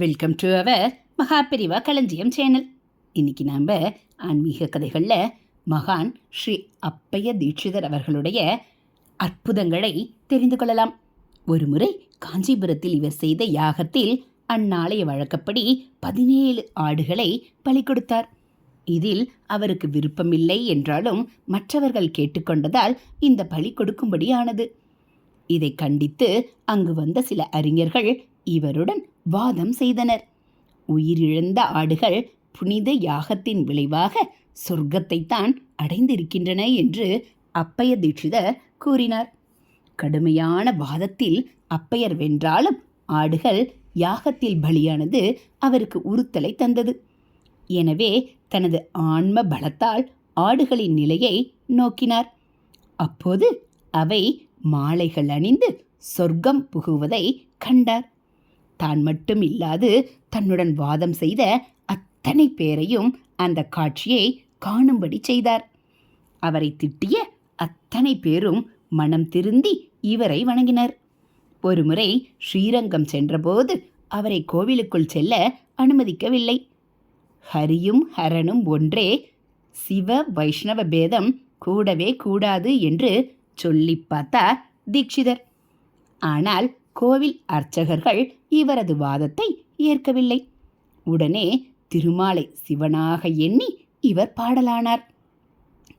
Welcome to our Mahaperiyava களஞ்சியம் channel இன்னைக்கு நாம் ஆன்மீக கதைகளில் மகான் ஸ்ரீ அப்பைய தீட்சிதர் அவர்களுடைய அற்புதங்களை தெரிந்து கொள்ளலாம். ஒருமுறை காஞ்சிபுரத்தில் இவர் செய்த யாகத்தில் அந்நாளைய வழக்கப்படி பதினேழு ஆடுகளை பலி கொடுத்தார். இதில் அவருக்கு விருப்பமில்லை என்றாலும் மற்றவர்கள் கேட்டுக்கொண்டதால் இந்த பலி கொடுக்கும்படியானது. இதை கண்டித்து அங்கு வந்த சில அறிஞர்கள் இவருடன் வாதம் செய்தனர். உயிரிழந்த ஆடுகள் புனித யாகத்தின் விளைவாக சொர்க்கத்தைத்தான் அடைந்திருக்கின்றன என்று அப்பைய தீட்சிதர் கூறினார். கடுமையான வாதத்தில் அப்பையர் வென்றாலும் ஆடுகள் யாகத்தில் பலியானது அவருக்கு உறுத்தலை தந்தது. எனவே தனது ஆன்ம பலத்தால் ஆடுகளின் நிலையை நோக்கினார். அப்போது அவை மாலைகள் அணிந்து சொர்க்கம் புகுவதை கண்டார். தான் மட்டும் இல்லாது தன்னுடன் வாதம் செய்த அத்தனை பேரையும் அந்த காட்சியை காணும்படி செய்தார். அவரை திட்டிய அத்தனை பேரும் மனம் திருந்தி இவரை வணங்கினர். ஒருமுறை ஸ்ரீரங்கம் சென்றபோது அவரை கோவிலுக்குள் செல்ல அனுமதிக்கவில்லை. ஹரியும் ஹரனும் ஒன்றே சிவ வைஷ்ணவ பேதம் கூடவே கூடாது என்று சொல்லி பார்த்தா தீட்சிதர். ஆனால் கோவில் அர்ச்சகர்கள் இவரது வாதத்தை ஏற்கவில்லை. உடனே திருமாலை சிவனாக எண்ணி இவர் பாடலானார்.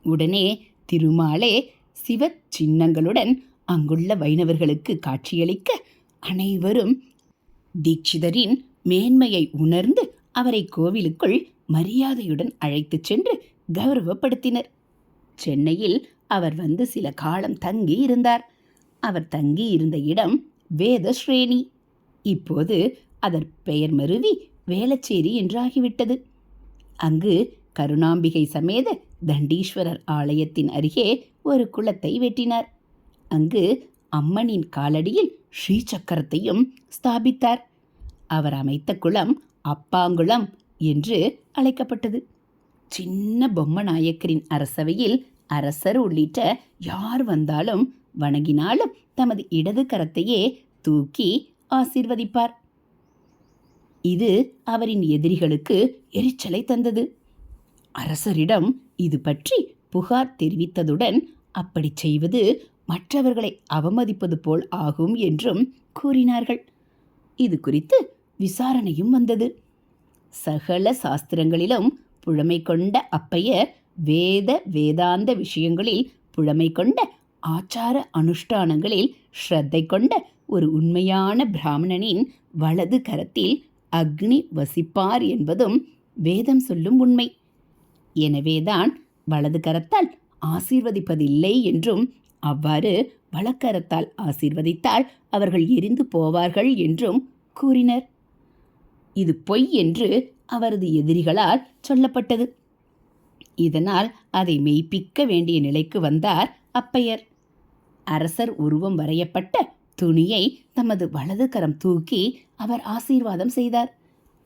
உடனே திருமாலே சிவ சின்னங்களுடன் அங்குள்ள வைணவர்களுக்கு காட்சியளிக்க அனைவரும் தீட்சிதரின் மேன்மையை உணர்ந்து அவரை கோவிலுக்குள் மரியாதையுடன் அழைத்துச் சென்று கௌரவப்படுத்தினர். சென்னையில் அவர் வந்து சில காலம் தங்கி இருந்தார் அவர் தங்கி இருந்த இடம் வேதஸ்ரேணி. இப்போது அதற் பெயர் மருவி வேளச்சேரி என்றாகிவிட்டது. அங்கு கருணாம்பிகை சமேத தண்டீஸ்வரர் ஆலயத்தின் அருகே ஒரு குளத்தை வெட்டினார். அங்கு அம்மனின் காலடியில் ஸ்ரீசக்கரத்தையும் ஸ்தாபித்தார். அவர் அமைத்த குளம் அப்பாங்குளம் என்று அழைக்கப்பட்டது. சின்ன பொம்மநாயக்கரின் அரசவையில் அரசர் உள்ளிட்ட யார் வந்தாலும் வணங்கினாலும் தமது இடது கரத்தையே தூக்கி ஆசீர்வதிப்பார். இது அவரின் எதிரிகளுக்கு எரிச்சலை தந்தது. அரசரிடம் இது பற்றி புகார் தெரிவித்ததுடன் அப்படி செய்வது மற்றவர்களை அவமதிப்பது போல் ஆகும் என்றும் கூறினார்கள். இது குறித்து விசாரணையும் வந்தது. சகல சாஸ்திரங்களிலும் புழமை கொண்ட அப்பையர் வேத வேதாந்த விஷயங்களில் புழமை கொண்ட ஆச்சார அனுஷ்டானங்களில் ஸ்ரத்தை கொண்ட ஒரு உண்மையான பிராமணனின் வலது கரத்தில் அக்னி வசிப்பார் என்பதும் வேதம் சொல்லும் உண்மை. எனவேதான் வலது கரத்தால் ஆசீர்வதிப்பதில்லை என்றும் அவ்வாறு வலக்கரத்தால் ஆசீர்வதித்தால் அவர்கள் எரிந்து போவார்கள் என்றும் கூறினர். இது பொய் என்று அவரது எதிரிகளால் சொல்லப்பட்டது. இதனால் அதை மெய்ப்பிக்க வேண்டிய நிலைக்கு வந்தார் அப்பையர். அரசர் உருவம் வரையப்பட்ட துணியை தமது வலது கரம் தூக்கி அவர் ஆசீர்வாதம் செய்தார்.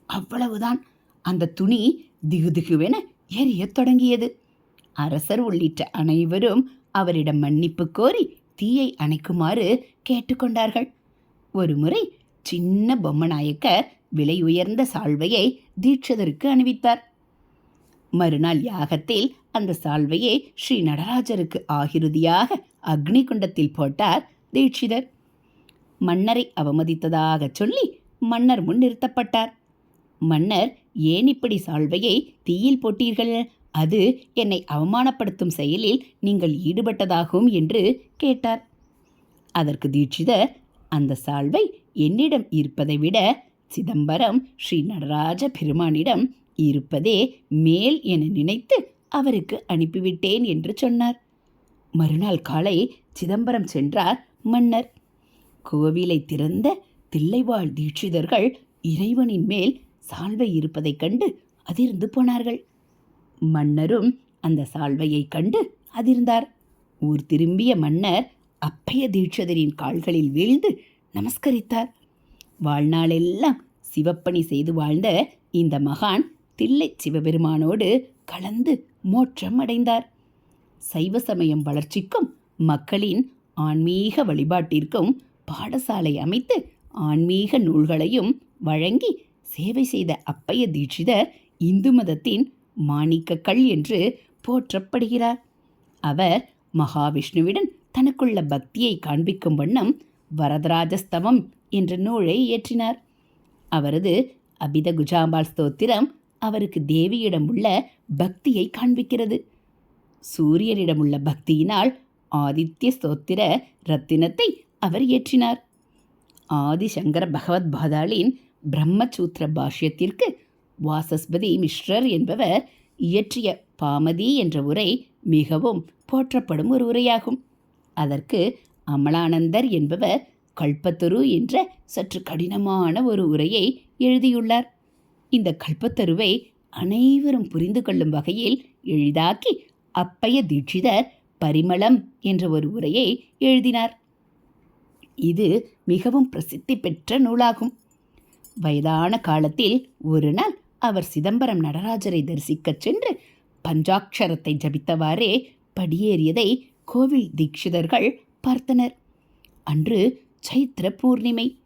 அவ்வளவுதான். அந்த துணி திகுதிகுவென எரியத் தொடங்கியது. அரசர் உள்ளிட்ட அனைவரும் அவரிடம் மன்னிப்பு கோரி தீயை அணைக்குமாறு கேட்டுக்கொண்டார்கள். ஒருமுறை சின்ன பொம்மநாயக்கர் விலை உயர்ந்த சால்வையை தீட்சதருக்கு அணிவித்தார். மறுநாள் யாகத்தில் அந்த சால்வையை ஸ்ரீ நடராஜருக்கு ஆகிருதியாக அக்னி குண்டத்தில் போட்டார் தீட்சிதர். மன்னரை அவமதித்ததாக சொல்லி மன்னர் முன் நிறுத்தப்பட்டார் மன்னர் ஏன் இப்படி சால்வையை தீயில் போட்டீர்கள்? அது என்னை அவமானப்படுத்தும் செயலில் நீங்கள் ஈடுபட்டதாகும் என்று கேட்டார். அதற்கு தீட்சிதர் அந்த சால்வை என்னிடம் இருப்பதை விட சிதம்பரம் ஸ்ரீ நடராஜ பெருமானிடம் இருப்பதே மேல் என நினைத்து அவருக்கு அனுப்பிவிட்டேன் என்று சொன்னார். மறுநாள் காலை சிதம்பரம் சென்றார் மன்னர். கோவிலை திறந்த தில்லைவாழ் தீட்சிதர்கள் இறைவனின் மேல் சால்வை இருப்பதைக் கண்டு அதிர்ந்து போனார்கள். மன்னரும் அந்த சால்வையை கண்டு அதிர்ந்தார். ஊர் திரும்பிய மன்னர் அப்பைய தீட்சிதரின் கால்களில் வீழ்ந்து நமஸ்கரித்தார். வாழ்நாளெல்லாம் சிவப்பணி செய்து வாழ்ந்த இந்த மகான் தில்லை சிவபெருமானோடு கலந்து மோட்சம் அடைந்தார் சைவ சமயம் வளர்ச்சிக்கும் மக்களின் ஆன்மீக வழிபாட்டிற்கும் பாடசாலை அமைத்து ஆன்மீக நூல்களையும் வழங்கி சேவை செய்த அப்பைய தீட்சிதர் இந்து மதத்தின் மாணிக்கக்கல் என்று போற்றப்படுகிறார். அவர் மகாவிஷ்ணுவிடன் தனக்குள்ள பக்தியை காண்பிக்கும் வண்ணம் வரதராஜஸ்தவம் என்ற நூலை இயற்றினார். அவரது அபித குஜாம்பாள் ஸ்தோத்திரம் அவருக்கு தேவியிடம் உள்ள பக்தியை காண்பிக்கிறது. சூரியனிடம் உள்ள பக்தியினால் ஆதித்ய ஸ்தோத்திர ரத்தினத்தை அவர் இயற்றினார் ஆதிசங்கர பகவத் பாதாளின் பிரம்மசூத்திர பாஷ்யத்திற்கு வாசஸ்பதி மிஸ்ரர் என்பவர் இயற்றிய பாமதி என்ற உரை மிகவும் போற்றப்படும் ஒரு உரையாகும். அதற்கு அமலானந்தர் என்பவர் கல்பத்தரு என்ற சற்று கடினமான ஒரு உரையை எழுதியுள்ளார். இந்த கல்பத்தருவை அனைவரும் புரிந்து கொள்ளும் வகையில் எளிதாக்கி அப்பைய தீட்சிதர் பரிமளம் என்ற ஒரு உரையை எழுதினார். இது மிகவும் பிரசித்தி பெற்ற நூலாகும். வயதான காலத்தில் ஒரு நாள் அவர் சிதம்பரம் நடராஜரை தரிசிக்கச் சென்று பஞ்சாட்சரத்தை ஜபித்தவாறே படியேறியதை கோவில் தீட்சிதர்கள் பார்த்தனர். அன்று சைத்திர பூர்ணிமை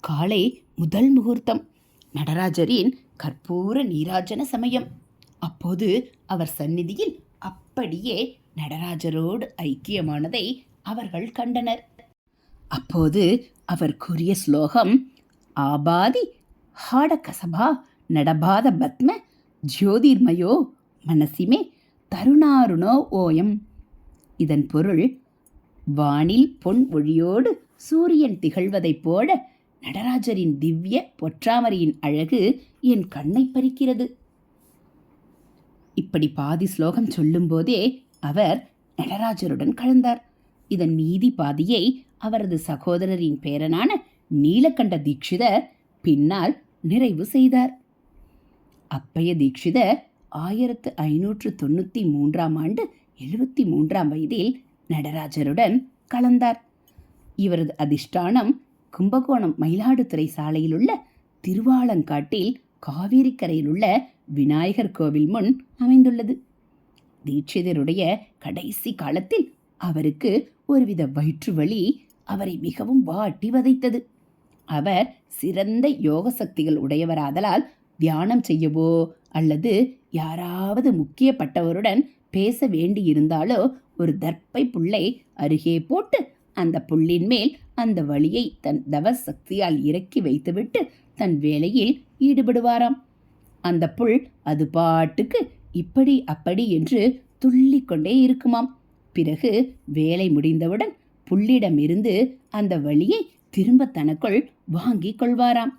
காலை முதல் முகூர்த்தம். நடராஜரின் கற்பூர நீராஜன சமயம். அப்போது அவர் சந்நிதியில் அப்படியே நடராஜரோடு ஐக்கியமானதை அவர்கள் கண்டனர். அப்போது அவர் கூறிய ஸ்லோகம் ஆபாதி ஹாடகசபா நடபாத பத்ம ஜோதிர்மயோ மனசிமே தருணாருணோ ஓயம். இதன் பொருள் வானில் பொன் ஒளியோடு சூரியன் திகழ்வதைப் போல நடராஜரின் திவ்ய பொற்றாமரையின் அழகு என் கண்ணை பறிக்கிறது. இப்படி பாதி ஸ்லோகம் சொல்லும்போதே அவர் நடராஜருடன் கலந்தார். இதன் மீதி பாதியை அவரது சகோதரரின் பேரனான நீலகண்ட தீட்சிதர் பின்னால் நிறைவு செய்தார். அப்பைய தீட்சிதர் ஆயிரத்து ஐநூற்று தொண்ணூற்றி மூன்றாம் ஆண்டு எழுபத்தி மூன்றாம் வயதில் நடராஜருடன் கலந்தார். இவரது அதிஷ்டானம் கும்பகோணம் மயிலாடுதுறை சாலையில் உள்ள திருவாலங்காட்டில் காவேரிக்கரையில் உள்ள விநாயகர் கோவில் முன் அமைந்துள்ளது. தீட்சிதருடைய கடைசி காலத்தில் அவருக்கு ஒருவித வயிற்று வலி அவரை மிகவும் வாட்டி வதைத்தது. அவர் சிறந்த யோக சக்திகள் உடையவராதலால் தியானம் செய்யவோ அல்லது யாராவது முக்கியப்பட்டவருடன் பேச வேண்டியிருந்தாலோ ஒரு தர்ப்பை புள்ளை அருகே போட்டு அந்த புல்லின் மேல் அந்த வழியை தன் தவ சக்தியால் இறக்கி வைத்துவிட்டு தன் வேலையில் ஈடுபடுவாராம். அந்த புல் அது பாட்டுக்கு இப்படி அப்படி என்று துள்ளிக்கொண்டே இருக்குமாம். பிறகு வேலை முடிந்தவுடன் புல்லிடமிருந்து அந்த வழியை திரும்ப தனக்குள் வாங்கிக் கொள்வாராம்.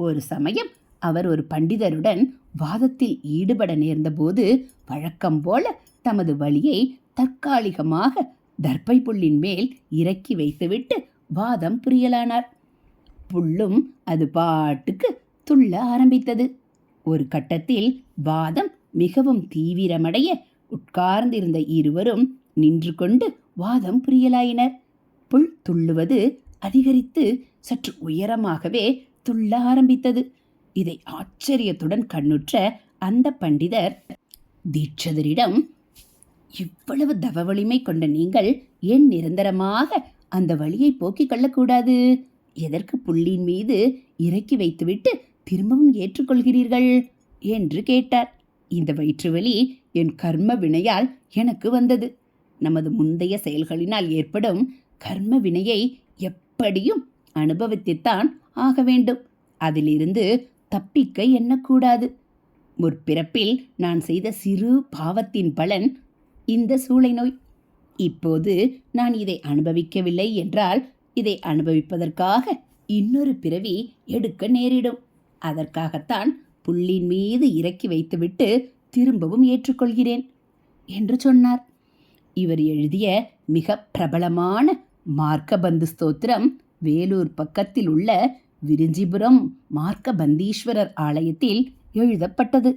ஒரு சமயம் அவர் ஒரு பண்டிதருடன் வாதத்தில் ஈடுபட நேர்ந்தபோது வழக்கம் போல தமது வழியை தற்காலிகமாக தர்ப்பை புல்லின் மேல் இறக்கி வைத்துவிட்டு வாதம் புரியலானார். புல்லும் அது பாட்டுக்கு துள்ள ஆரம்பித்தது. ஒரு கட்டத்தில் வாதம் மிகவும் தீவிரமடைய உட்கார்ந்திருந்த இருவரும் நின்று கொண்டு வாதம் புரியலாயினர். புல் துள்ளுவது அதிகரித்து சற்று உயரமாகவே துள்ள ஆரம்பித்தது. இதை ஆச்சரியத்துடன் கண்ணுற்ற அந்த பண்டிதர் தீட்சதரிடம் இவ்வளவு தவ வலிமை கொண்ட நீங்கள் ஏன் நிரந்தரமாக அந்த வழியை போக்கிக் கொள்ளக்கூடாது? எதற்கு புள்ளியின் மீது இறக்கி வைத்துவிட்டு திரும்பவும் ஏற்றுக்கொள்கிறீர்கள்? என்று கேட்டார். இந்த வயிற்று வலி என் கர்ம வினையால் எனக்கு வந்தது. நமது முந்தைய செயல்களினால் ஏற்படும் கர்ம வினையை எப்படியும் அனுபவித்துத்தான் ஆக வேண்டும். அதிலிருந்து தப்பிக்க எண்ணக்கூடாது. முற்பிறப்பில் நான் செய்த சிறு பாவத்தின் பலன் இந்த சூளை நோய். இப்போது நான் இதை அனுபவிக்கவில்லை என்றால் இதை அனுபவிப்பதற்காக இன்னொரு பிறவி எடுக்க நேரிடும். அதற்காகத்தான் புல்லின் மீது இறக்கி வைத்துவிட்டு திரும்பவும் ஏற்றுக்கொள்கிறேன் என்று சொன்னார். இவர் எழுதிய மிக பிரபலமான மார்க்கபந்து ஸ்தோத்திரம் வேலூர் பக்கத்தில் உள்ள விரிஞ்சிபுரம் மார்க்கபந்தீஸ்வரர் ஆலயத்தில் எழுதப்பட்டது.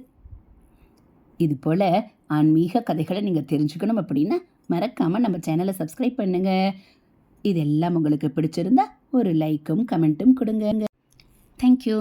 இது போல் ஆன்மீக கதைகளை நீங்கள் தெரிஞ்சுக்கணும் அப்படின்னா மறக்காமல் நம்ம சேனலை சப்ஸ்கிரைப் பண்ணுங்க. இதெல்லாம் உங்களுக்கு பிடிச்சிருந்தா ஒரு லைக்கும் கமெண்ட்டும் கொடுங்க. தேங்க்யூ